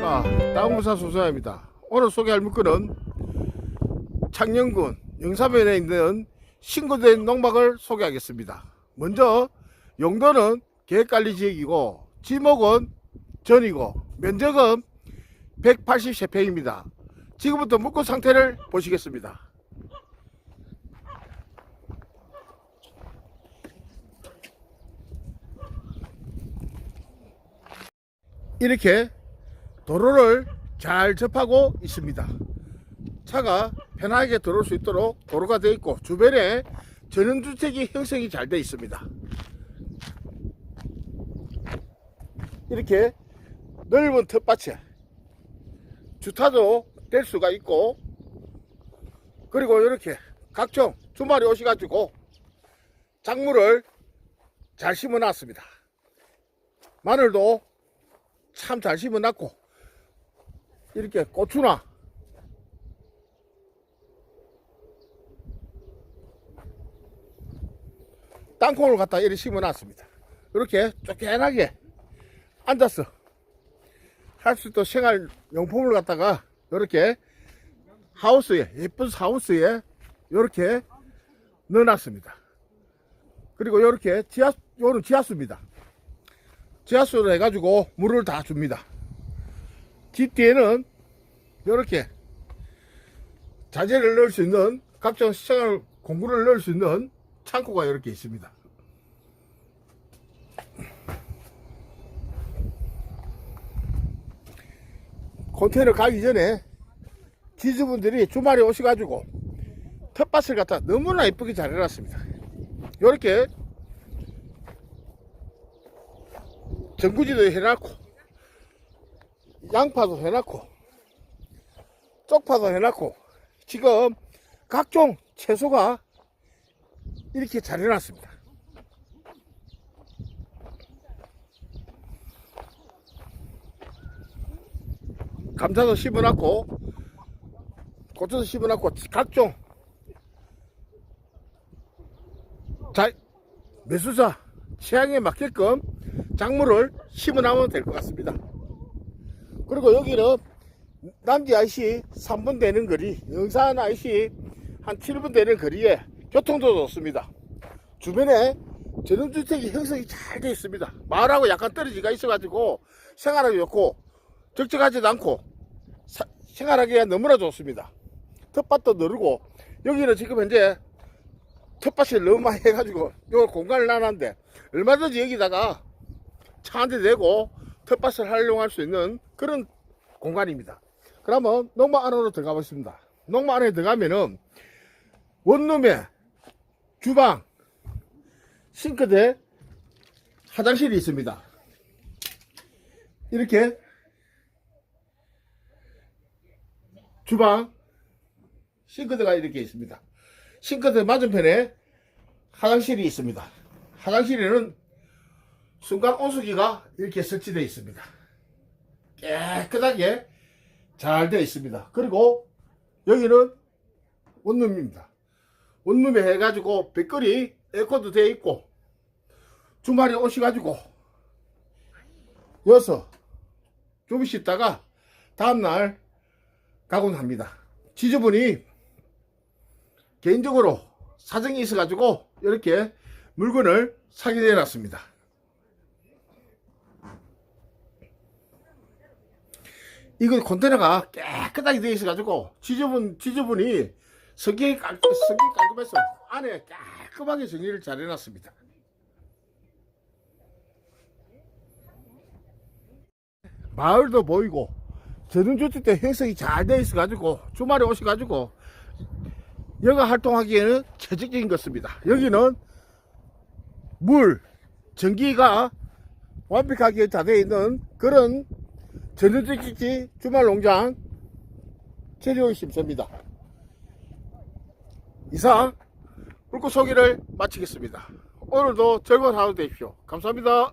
안녕하십니까 땅부사 소사입니다. 오늘 소개할 물건은 창녕군 영사면에 있는 신고된 농막을 소개하겠습니다. 먼저 용도는 계획관리 지역이고 지목은 전이고 면적은 183평입니다. 지금부터 물건 상태를 보시겠습니다. 이렇게 도로를 잘 접하고 있습니다. 차가 편하게 들어올 수 있도록 도로가 되어 있고 주변에 전원주택이 형성이 잘 되어 있습니다. 이렇게 넓은 텃밭에 주타도 될 수가 있고 그리고 이렇게 각종 주말에 오셔가지고 작물을 잘 심어 놨습니다. 마늘도 참 잘 심어놨고 이렇게 고추나 땅콩을 갖다 이렇게 심어놨습니다. 이렇게 쫓겨나게 앉아서 할 수 있도록 생활 용품을 갖다가 이렇게 하우스에 예쁜 하우스에 이렇게 넣어놨습니다. 그리고 이렇게 지하 요는 지하수입니다. 지하수를 해가지고 물을 다 줍니다. 집 뒤에는 이렇게 자재를 넣을 수 있는 각종 생활 공구를 넣을 수 있는 창고가 이렇게 있습니다. 컨테이너 가기 전에 기주분들이 주말에 오셔가지고 텃밭을 갖다 너무나 예쁘게 잘 해놨습니다. 이렇게 전구지도 해놨고 양파도 해놨고 쪽파도 해놨고 지금 각종 채소가 이렇게 잘 해놨습니다. 감자도 심어놨고 고추도 심어놨고 각종 자 매수자 취향에 맞게끔 작물을 심어나면 될 것 같습니다. 그리고 여기는 남지 IC 3분 되는 거리, 영산 IC 한 7분 되는 거리에 교통도 좋습니다. 주변에 전원주택이 형성이 잘 되어 있습니다. 마을하고 약간 떨어지가 있어가지고 생활하기 좋고 적적하지도 않고 사- 생활하기가 너무나 좋습니다. 텃밭도 넓고 여기는 지금 현재 텃밭을 너무 많이 해가지고 요 공간을 나눴는데 얼마든지 여기다가 차 한 대 대고 텃밭을 활용할 수 있는 그런 공간입니다. 그러면 농막 안으로 들어가 보겠습니다. 농막 안에 들어가면은 원룸에 주방, 싱크대, 화장실이 있습니다. 이렇게 주방, 싱크대가 이렇게 있습니다. 싱크대 맞은편에 화장실이 있습니다. 화장실에는 순간 온수기가 이렇게 설치되어 있습니다. 깨끗하게 잘 되어 있습니다. 그리고 여기는 원룸입니다. 원룸에 해가지고 백거리 에어컨도 되어 있고 주말에 오셔가지고 여기서 좀 쉬다가 다음날 가곤 합니다. 지저분이 개인적으로 사정이 있어가지고 이렇게 물건을 사게 되어놨습니다. 이거 컨테이너가 깨끗하게 되어 있어가지고 지저분 지저분이 성격이 깔 성격이 깔끔해서 안에 깔끔하게 정리를 잘 해놨습니다. 마을도 보이고 전원주택도 형성이 잘 되어 있어가지고 주말에 오셔가지고 여가 활동하기에는 최적적인 것입니다. 여기는 물, 전기가 완벽하게 다 되어 있는 그런 전원주택지 주말 농장 재료 심습니다. 이상 물고 소개를 마치겠습니다. 오늘도 즐거운 하루 되십시오. 감사합니다.